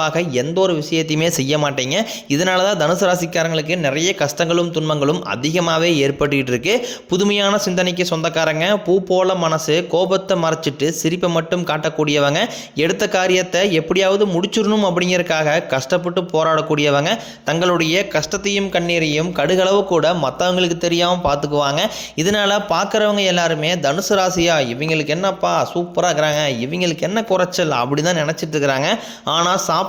புறம்பாக எந்த ஒரு விஷயத்தையுமே செய்ய மாட்டீங்க. இதனால தான் தனுசு ராசிக்காரங்களுக்கு நிறைய கஷ்டங்களும் துன்பங்களும் அதிகமாகவே ஏற்பட்டுக்கிட்டு இருக்கு. புதுமையான சிந்தனைக்கு சொந்தக்காரங்க பூ போல மனசு கோபத்தை மறைச்சிட்டு சிரிப்பை மட்டும் காட்டக்கூடியவங்க எடுத்த காரியத்தை எப்படியாவது முடிச்சிடணும் அப்படிங்கிறதுக்காக கஷ்டப்பட்டு போராடக்கூடியவங்க தங்களுடைய கஷ்டத்தையும் கண்ணீரையும் கடுகளவு கூட மற்றவங்களுக்கு தெரியாமல் பார்த்துக்குவாங்க இதனால பார்க்குறவங்க எல்லாருமே தனுசு ராசியா இவங்களுக்கு என்னப்பா சூப்பராக இருக்கிறாங்க இவங்களுக்கு என்ன குறைச்சல் அப்படி தான் நினச்சிட்டு இருக்கிறாங்க. ஆனால் சாப்பிட்டு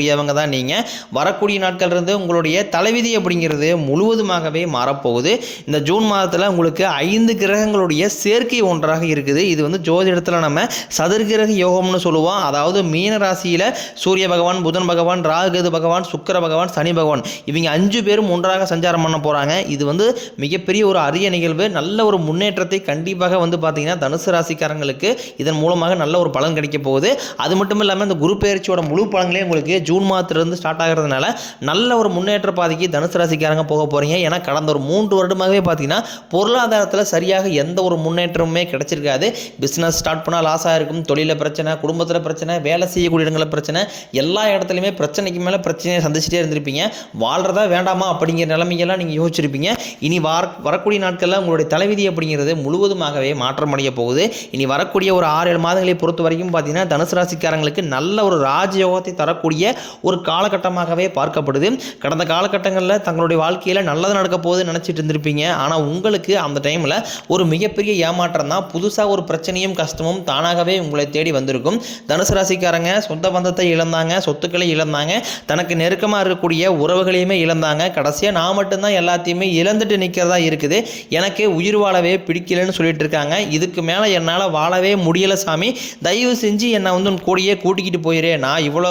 இருக்கக்கூடியவங்க தான் நீங்கள் வரக்கூடிய நாட்கள் இருந்து உங்களுடைய தலைவிதி அப்படிங்கிறது முழுவதுமாகவே மாறப்போகுது. இந்த ஜூன் மாதத்தில் உங்களுக்கு ஐந்து கிரகங்களுடைய சேர்க்கை ஒன்றாக இருக்குது. இது வந்து ஜோதிடத்தில் நம்ம சதுர்கிரக யோகம்னு சொல்லுவோம். அதாவது மீன ராசியில் சூரிய பகவான் புதன் பகவான் ராகுகது பகவான் சுக்கர பகவான் சனி பகவான். இவங்க அஞ்சு பேரும் ஒன்றாக சஞ்சாரம் பண்ண போகிறாங்க இது வந்து மிகப்பெரிய ஒரு அரிய நிகழ்வு. நல்ல ஒரு முன்னேற்றத்தை கண்டிப்பாக வந்து பார்த்தீங்கன்னா தனுசு ராசிக்காரங்களுக்கு இதன் மூலமாக நல்ல ஒரு பலன் கிடைக்க போகுது. அது மட்டும் இல்லாமல் இந்த குரு பயிற்சியோட முழு பலன்களே உங்களுக்கு ஜூன் மாதத்துலேருந்து ஸ்டார்ட் ஆகிறதுனால நல்ல ஒரு முன்னேற்ற பாதைக்கு தனுசு ராசிக்காரங்க போக போகிறீங்க ஏன்னா கடந்த ஒரு மூன்று வருடமாகவே பார்த்தீங்கன்னா பொருளாதாரத்தில் சரியாக எந்த ஒரு முன்னேற்றமுமே கிடைச்சிருக்காது. பிஸ்னஸ் ஸ்டார்ட் பண்ணால் லாஸ் ஆகிருக்கும் தொழிலில் பிரச்சனை குடும்பத்தில் பிரச்சனை வேலை செய்யக்கூடிய இடங்களில் பிரச்சனை எல்லா இடத்துலையுமே பிரச்சனைக்கு மேலே பிரச்சனையை சந்திச்சுட்டே இருந்திருப்பீங்க. வாழ்கிறதா வேண்டாமா அப்படிங்கிற நிலைமையெல்லாம் நீங்கள் யோசிச்சிருப்பீங்க. இனி வார வரக்கூடிய நாட்களில் உங்களுடைய தலைவிதி அப்படிங்கிறது முழுவதுமாகவே மாற்றமடைய போகுது. இனி வரக்கூடிய ஒரு ஆறு ஏழு மாதங்களை பொறுத்த வரைக்கும் பார்த்தீங்கன்னா தனுசு ராசிக்காரங்களுக்கு நல்ல ஒரு ராஜயோகத்தை தரக்கூடிய ஒரு காலகட்டமாகவே பார்க்கப்படுது. கடந்த காலகட்டங்களில் தங்களுடைய வாழ்க்கையில் நல்லது நடக்க போகுதுன்னு நினச்சிட்டு இருந்திருப்பீங்க. ஆனால் உங்களுக்கு அந்த டைமில் ஒரு மிகப்பெரிய ஏமாற்றம் தான். புதுசாக ஒரு பிரச்சனையும் கஷ்டமும் தானாகவே உங்களை தேடி வந்திருக்கும். தனுசு ராசிக்காரங்க சொந்த பந்தத்தை இழந்தாங்க சொத்துக்களை இழந்தாங்க. தனக்கு நெருக்கமாக இருக்கக்கூடிய உறவுகளையுமே இழந்தாங்க. கடைசியாக நான் மட்டும்தான் எல்லாத்தையுமே இழந்துட்டு நிற்கிறதா இருக்குது. எனக்கு உயிர் வாழவே பிடிக்கலன்னு சொல்லிட்டு இருக்காங்க. இதுக்கு மேலே என்னால் வாழவே முடியலை சாமி. தயவு செஞ்சு என்னை வந்து கூடியே கூட்டிக்கிட்டு போயிரு. நான் இவ்வளோ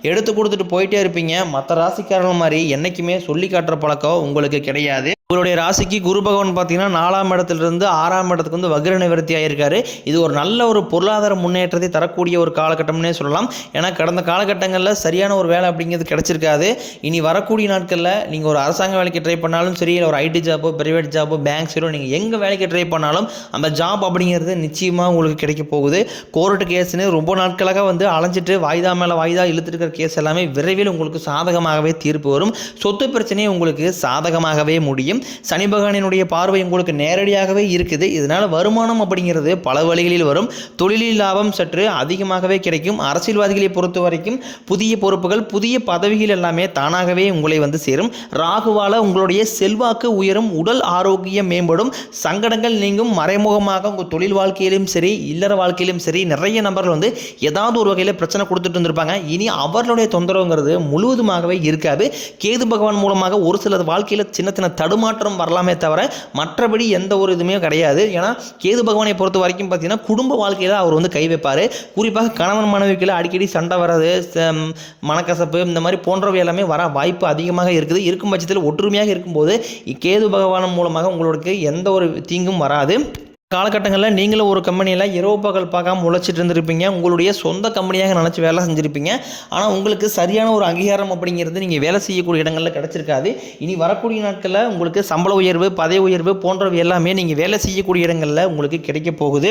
எடுத்து கொடுத்துட்டு போயிட்டே இருப்பீங்க. மற்ற ராசிக்காரங்க மாதிரி என்றைக்குமே சொல்லி காட்டுற பழக்கம் உங்களுக்கு கிடையாது. உங்களுடைய ராசிக்கு குரு பகவான் பார்த்தீங்கன்னா நாலாம் இடத்துலேருந்து ஆறாம் இடத்துக்கு வந்து வக்ர நிவர்த்தி ஆகியிருக்காரு இது ஒரு நல்ல ஒரு பொருளாதார முன்னேற்றத்தை தரக்கூடிய ஒரு காலகட்டம்னே சொல்லலாம். ஏன்னா கடந்த காலகட்டங்களில் சரியான ஒரு வேலை அப்படிங்கிறது கிடச்சிருக்காது. இனி வரக்கூடிய நாட்களில் நீங்கள் ஒரு அரசாங்க வேலைக்கு ட்ரை பண்ணாலும் சரி இல்லை ஒரு ஐடி ஜாப்போ பிரைவேட் ஜாப்போ பேங்க் சீரோ நீங்கள் எங்கே வேலைக்கு ட்ரை பண்ணாலும் அந்த ஜாப் அப்படிங்கிறது நிச்சயமாக உங்களுக்கு கிடைக்க போகுது. கோர்ட்டு கேஸ்னு ரொம்ப நாட்களாக வந்து அலைஞ்சிட்டு வாய்தா மேலே வாய்தா இழுத்துருக்கிற கேஸ் எல்லாமே விரைவில் உங்களுக்கு சாதகமாகவே தீர்ப்பு வரும். சொத்து பிரச்சனையே உங்களுக்கு சாதகமாகவே முடியும். சனி பகவானினுடைய பார்வை உங்களுக்கு நேரடியாகவே இருக்குது. இதனால் வருமானம் அப்படிங்கிறது பல வழிகளில் வரும். தொழிலில் லாபம் சற்று அதிகமாகவே கிடைக்கும். அரசியல்வாதிகளை பொறுத்த வரைக்கும் புதிய பொறுப்புகள் புதிய பதவிகள் எல்லாமே தானாகவே உங்களை வந்து சேரும். ராகுவால் உங்களுடைய செல்வாக்கு உயரும். உடல் ஆரோக்கியம் மேம்படும். சங்கடங்கள் நீங்கும். மறைமுகமாக உங்கள் தொழில் வாழ்க்கையிலும் சரி இல்லற வாழ்க்கையிலும் சரி நிறைய நபர்கள் வந்து ஏதாவது ஒரு வகையில் பிரச்சனை கொடுத்துட்டு இருந்திருப்பாங்க. இனி அவர்களுடைய தொந்தரவுங்கிறது முழுவதுமாகவே இருக்காது. கேது பகவான் மூலமாக ஒரு சில வாழ்க்கையில் சின்ன சின்ன ஏமாற்றம் வரலாமே தவிர மற்றபடி எந்த ஒரு இதுவுமே கிடையாது. ஏன்னா கேது பகவானை பொறுத்த வரைக்கும் பார்த்தீங்கன்னா குடும்ப வாழ்க்கையில் அவர் வந்து கை வைப்பார். குறிப்பாக கணவன் மனைவிக்குள்ள அடிக்கடி சண்டை வராது மனக்கசப்பு இந்த மாதிரி போன்றவை எல்லாமே வர வாய்ப்பு அதிகமாக இருக்குது. இருக்கும் பட்சத்தில் ஒற்றுமையாக இருக்கும்போது கேது பகவான் மூலமாக உங்களுக்கு எந்த ஒரு தீங்கும் வராது. காலகட்டங்களில் நீங்களும் ஒரு கம்பெனியில் இரவு பகல் பார்க்காம உழைச்சிட்டு இருந்திருப்பீங்க. உங்களுடைய சொந்த கம்பெனியாக நினச்சி வேலை செஞ்சுருப்பீங்க. ஆனால் உங்களுக்கு சரியான ஒரு அங்கீகாரம் அப்படிங்கிறது நீங்கள் வேலை செய்யக்கூடிய இடங்களில் கிடச்சிருக்காது. இனி வரக்கூடிய நாட்களில் உங்களுக்கு சம்பள உயர்வு பதவி உயர்வு போன்றவை எல்லாமே நீங்கள் வேலை செய்யக்கூடிய இடங்களில் உங்களுக்கு கிடைக்க போகுது.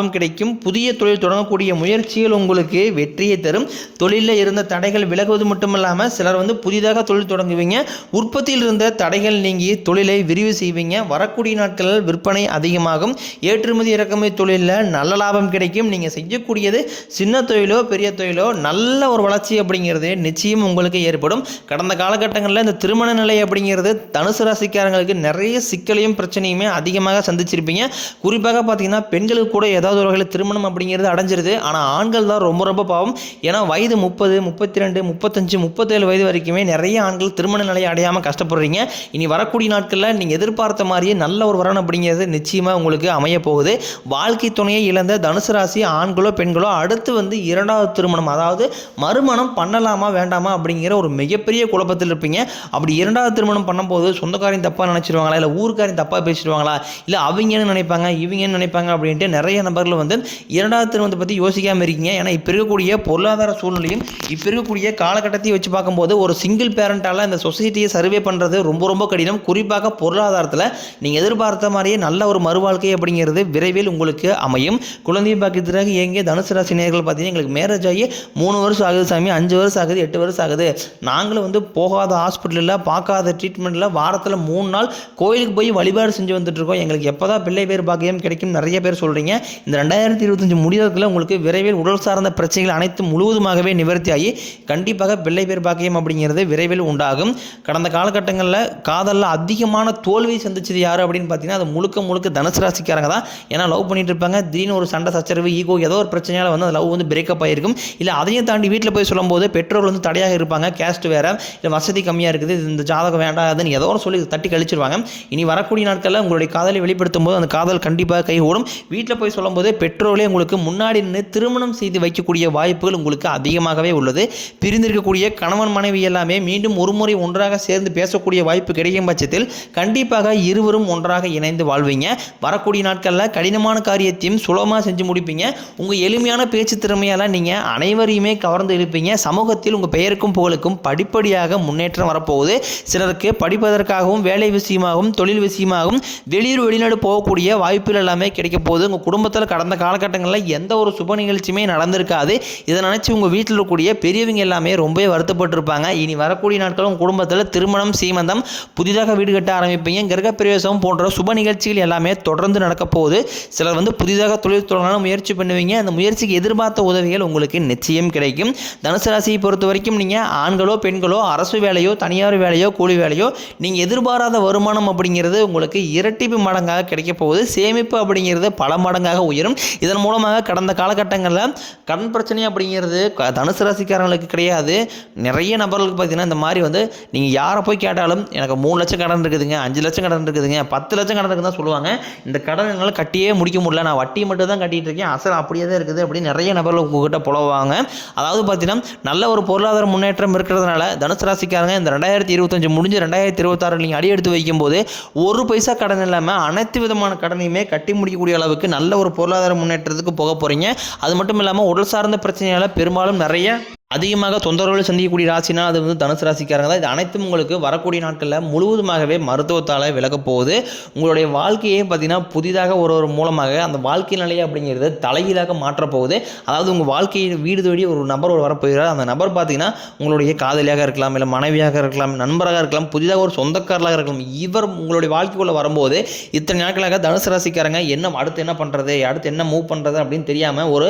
கிடைக்கும். புதிய தொழில் தொடங்கக்கூடிய முயற்சிகள் உங்களுக்கு வெற்றியை தரும். தொழிலில் இருந்த தடைகள் விலகுவது மட்டுமல்லாமல் சிலர் வந்து புதிதாக தொழில் தொடங்குவீங்க. உற்பத்தியில் இருந்த தடைகள் நீங்கி தொழிலை விரிவு செய்வீங்க. வரக்கூடிய நாட்களில் விற்பனை அதிகமாகும். ஏற்றுமதி இறக்குமதி தொழிலில் நல்ல லாபம் கிடைக்கும். நீங்கள் செய்யக்கூடியது சின்ன தொழிலோ பெரிய தொழிலோ நல்ல ஒரு வளர்ச்சி அப்படிங்கிறது நிச்சயம் உங்களுக்கு ஏற்படும். கடந்த காலகட்டங்களில் இந்த திருமண நிலை அப்படிங்கிறது தனுசு ராசிக்காரங்களுக்கு நிறைய சிக்கலையும் பிரச்சனையுமே அதிகமாக சந்திச்சிருப்பீங்க. குறிப்பாக பார்த்தீங்கன்னா பெண்களுக்கு கூட ஏதாவது ஒரு வகையில் திருமணம் அப்படிங்கிறது அடைஞ்சிருது. ஆனால் ஆண்கள் தான் ரொம்ப ரொம்ப பாவம். ஏன்னா வயது முப்பது முப்பத்தி ரெண்டு முப்பத்தஞ்சு முப்பத்தேழு வயது வரைக்குமே நிறைய ஆண்கள் திருமண நிலையை அடையாமல் கஷ்டப்படுறீங்க. இனி வரக்கூடிய நாட்களில் நீங்கள் எதிர்பார்த்த மாதிரியே நல்ல ஒரு வரணும் அப்படிங்கிறது நிச்சயமாக உங்களுக்கு அமைய போகுது. வாழ்க்கை துணையை இழந்த தனுசு ராசி ஆண்களோ பெண்களோ அடுத்து வந்து இரண்டாவது திருமணம் அதாவது மறுமணம் பண்ணலாமா வேண்டாமா அப்படிங்கிற ஒரு மிகப்பெரிய குழப்பத்தில் இருப்பீங்க. அப்படி இரண்டாவது திருமணம் பண்ணும்போது சொந்தக்காரையும் தப்பாக நினச்சிருவாங்களா? இல்லை ஊருக்காரையும் தப்பாக பேசிடுவாங்களா? இல்லை அவங்கன்னு நினைப்பாங்க இவங்க என்ன நினைப்பாங்க அப்படின்ட்டு நிறைய நபர்கள் வந்து இரண்டாவது திருமணத்தை பற்றி யோசிக்காமல் இருக்கீங்க. ஏன்னா இப்போ இருக்கக்கூடிய பொருளாதார சூழ்நிலையும் இப்போ இருக்கக்கூடிய காலகட்டத்தையும் வச்சு பார்க்கும்போது ஒரு சிங்கிள் பேரண்டால் இந்த சொசைட்டியை சர்வே பண்ணுறது ரொம்ப ரொம்ப கடினம். குறிப்பாக பொருளாதாரத்தில் நீங்கள் எதிர்பார்த்த மாதிரியே நல்ல ஒரு மறுவாழ்க்கை அப்படிங்கிறது விரைவில் உங்களுக்கு அமையும். குழந்தை பாக்கியத்திற்கு எங்கே தனுசு ராசி நேர்கள் பார்த்தீங்கன்னா எங்களுக்கு மேரேஜ் ஆகி மூணு வருஷம் ஆகுது சாமி அஞ்சு வருஷம் ஆகுது எட்டு வருஷம் ஆகுது. நாங்களும் வந்து போகாத ஹாஸ்பிட்டலில் பார்க்காத ட்ரீட்மெண்ட்டில் வாரத்தில் மூணு நாள் கோயிலுக்கு போய் வழிபாடு செஞ்சு வந்துட்டு இருக்கோம். எங்களுக்கு எப்போ தான் பிள்ளை பேர் பாக்கியம் கிடைக்கும் நிறைய பேர் சொல்கிறீங்க இந்த ரெண்டாயிரத்தி இருபத்தஞ்சு முடிவதற்குள்ள உங்களுக்கு விரைவில் உடல் சார்ந்த பிரச்சனைகள் அனைத்தும் முழுவதுமாகவே நிவர்த்தியாகி கண்டிப்பாக பிள்ளை பேர் பாக்கியம் அப்படிங்கிறது விரைவில் உண்டாகும். கடந்த காலகட்டங்களில் காதலில் அதிகமான தோல்வியை சந்திச்சது யார் அப்படின்னு பார்த்தீங்கன்னா அது முழுக்க முழுக்க தனுசு ராசிக்காரங்க தான். ஏன்னா லவ் பண்ணிட்டு இருப்பாங்க. திடீர்னு ஒரு சண்டை சச்சரவு ஈகோ ஏதோ ஒரு பிரச்சனையால் வந்து அந்த லவ் வந்து பிரேக்கப் ஆகிருக்கும் இல்லை அதையும் தாண்டி வீட்டில் போய் சொல்லும்போது பெற்றோர்கள் வந்து தடையாக இருப்பாங்க. கேஸ்ட் வேறு. இல்லை வசதி கம்மியாக இருக்குது. இந்த ஜாதகம் வேண்டாம் அதுன்னு ஏதோ ஒரு சொல்லி தட்டி கழிச்சிருவாங்க. இனி வரக்கூடிய நாட்களில் உங்களுடைய காதலை வெளிப்படுத்தும் போது அந்த காதல் கண்டிப்பாக கை ஓடும் வீட்டில் போய் சொல்லும்போது பெற்றோர்களே உங்களுக்கு முன்னாடி நின்று திருமணம் செய்து வைக்கக்கூடிய வாய்ப்புகள் உங்களுக்கு அதிகமாகவே உள்ளது. பிரிந்திருக்கக்கூடிய கணவன் மனைவி எல்லாமே மீண்டும் ஒரு முறை ஒன்றாக சேர்ந்து பேசக்கூடிய வாய்ப்பு கிடைக்கும் பட்சத்தில் கண்டிப்பாக இருவரும் ஒன்றாக இணைந்து வாழ்வீங்க. வரக்கூடிய நாட்களில் கடினமான காரியத்தையும் சுலபமாக செஞ்சு முடிப்பீங்க. உங்கள் எளிமையான பேச்சு திறமையால் நீங்கள் அனைவரையுமே கவர்ந்து இழுப்பீங்க. சமூகத்தில் உங்கள் பெயருக்கும் புகழுக்கும் படிப்படியாக முன்னேற்றம் வரப்போகுது. சிலருக்கு படிப்பதற்காகவும் வேலை விஷயமாகவும் தொழில் விஷயமாகவும் வெளியூர் வெளிநாடு போகக்கூடிய வாய்ப்புகள் எல்லாமே கிடைக்க போகுது. உங்கள் குடும்பத்தில் கடந்த காலகட்டங்களில் எந்த ஒரு சுப நிகழ்ச்சியுமே நடந்திருக்காது. இதை நினச்சி உங்கள் வீட்டில் இருக்கக்கூடிய பெரியவங்க எல்லாமே ரொம்பவே வருத்தப்பட்டிருப்பாங்க. இனி வரக்கூடிய நாட்களும் குடும்பத்தில் திருமணம் சீமந்தம் புதிதாக வீடு கட்ட ஆரம்பிப்பீங்க. கிரகப்பிரவேசம் போன்ற சுப நிகழ்ச்சிகள் எல்லாமே தொடர்ந்து நடக்க போகுது. சிலர் வந்து புதிதாக தொழில் தொடங்கலாம் முயற்சி பண்ணுவீங்க. அந்த முயற்சிக்கு எதிர்பார்த்த உதவிகள் உங்களுக்கு நிச்சயம் கிடைக்கும். தனுசு ராசியை பொறுத்த வரைக்கும் நீங்கள் ஆண்களோ பெண்களோ அரசு வேலையோ தனியார் வேலையோ கூலி வேலையோ நீங்கள் எதிர்பாராத வருமானம் அப்படிங்கிறது உங்களுக்கு இரட்டிப்பு மடங்காக கிடைக்க போகுது. சேமிப்பு அப்படிங்கிறது பல மடங்காக உயரும். இதன் மூலமாக கடந்த காலகட்டங்களில் கடன் பிரச்சனை அப்படிங்கிறது க- தனுசு ராசிக்காரங்களுக்கு கிடையாது. நிறைய நபர்களுக்கு பார்த்தீங்கன்னா இந்த மாதிரி வந்து நீங்கள் யாரை போய் கேட்டாலும் எனக்கு மூணு லட்சம் கடன் இருக்குதுங்க அஞ்சு லட்சம் கடன் இருக்குதுங்க பத்து லட்சம் கடன் இருக்குன்னு சொல்லுவாங்க. இந்த கடன் என்னால் கட்டியே முடிக்க முடியல. நான் வட்டி மட்டும் தான் கட்டிட்டு இருக்கேன். அசல் அப்படியே தான் இருக்குது அப்படின்னு நிறைய நபர்கள் உங்ககிட்ட புலவாங்க அதாவது பார்த்தீங்கன்னா நல்ல ஒரு பொருளாதார முன்னேற்றம் இருக்கிறதுனால தனுசு ராசிக்காரங்க இந்த ரெண்டாயிரத்தி இருபத்தஞ்சு முடிஞ்சு ரெண்டாயிரத்தி இருபத்தாறு நீங்கள் அடி எடுத்து வைக்கும்போது ஒரு பைசா கடன் இல்லாமல் அனைத்து விதமான கடனையுமே கட்டி முடிக்கக்கூடிய அளவுக்கு நல்ல ஒரு பொருளாதார முன்னேற்றத்துக்கு போக போகிறீங்க அது மட்டும் இல்லாமல் உடல் சார்ந்த பிரச்சனையால் பெரும்பாலும் நிறைய அதிகமாக தொந்தரவுகள் சந்திக்கக்கூடிய ராசினா அது வந்து தனுசு ராசிக்காரங்க தான். இது அனைத்தும் உங்களுக்கு வரக்கூடிய நாட்களில் முழுவதுமாகவே மருத்துவத்தால் விலகப் போகுது. உங்களுடைய வாழ்க்கையே பார்த்தீங்கன்னா புதிதாக ஒரு ஒரு மூலமாக அந்த வாழ்க்கை நிலையை அப்படிங்கிறது தலைகீழாக மாற்றப்போகுது அதாவது உங்கள் வாழ்க்கையை வீடு தேடி ஒரு நபர் ஒரு வரப்போகிறார். அந்த நபர் பார்த்தீங்கன்னா உங்களுடைய காதலியாக இருக்கலாம் இல்லை மனைவியாக இருக்கலாம் நண்பராக இருக்கலாம் புதிதாக ஒரு சொந்தக்காரலாக இருக்கலாம். இவர் உங்களுடைய வாழ்க்கைக்குள்ளே வரும்போது இத்தனை நாட்களாக தனுசு ராசிக்காரங்க என்ன அடுத்து என்ன பண்ணுறது அடுத்து என்ன மூவ் பண்ணுறது அப்படின்னு தெரியாமல் ஒரு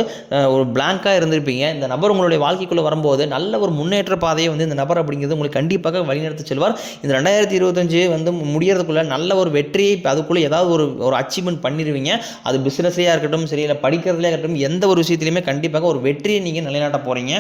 ஒரு பிளாங்காக இருந்திருப்பீங்க. இந்த நபர் உங்களுடைய வாழ்க்கைக்குள்ளே வரும்போது நல்ல ஒரு முன்னேற்ற பாதையை வந்து இந்த நபர் அப்படிங்கிறது உங்களுக்கு கண்டிப்பாக வழிநடத்தி செல்வார். இந்த ரெண்டாயிரத்தி இருபத்தஞ்சு வந்து முடியறதுக்குள்ள நல்ல ஒரு வெற்றியை அதுக்குள்ளே ஏதாவது ஒரு ஒரு அச்சீவ்மெண்ட் பண்ணிடுவீங்க அது பிஸ்னஸ்லேயே இருக்கட்டும் சரி இல்லை படிக்கிறதுலேயே இருக்கட்டும் எந்த ஒரு விஷயத்துலையுமே கண்டிப்பாக ஒரு வெற்றியை நீங்கள் நிலைநாட்ட போகிறீங்க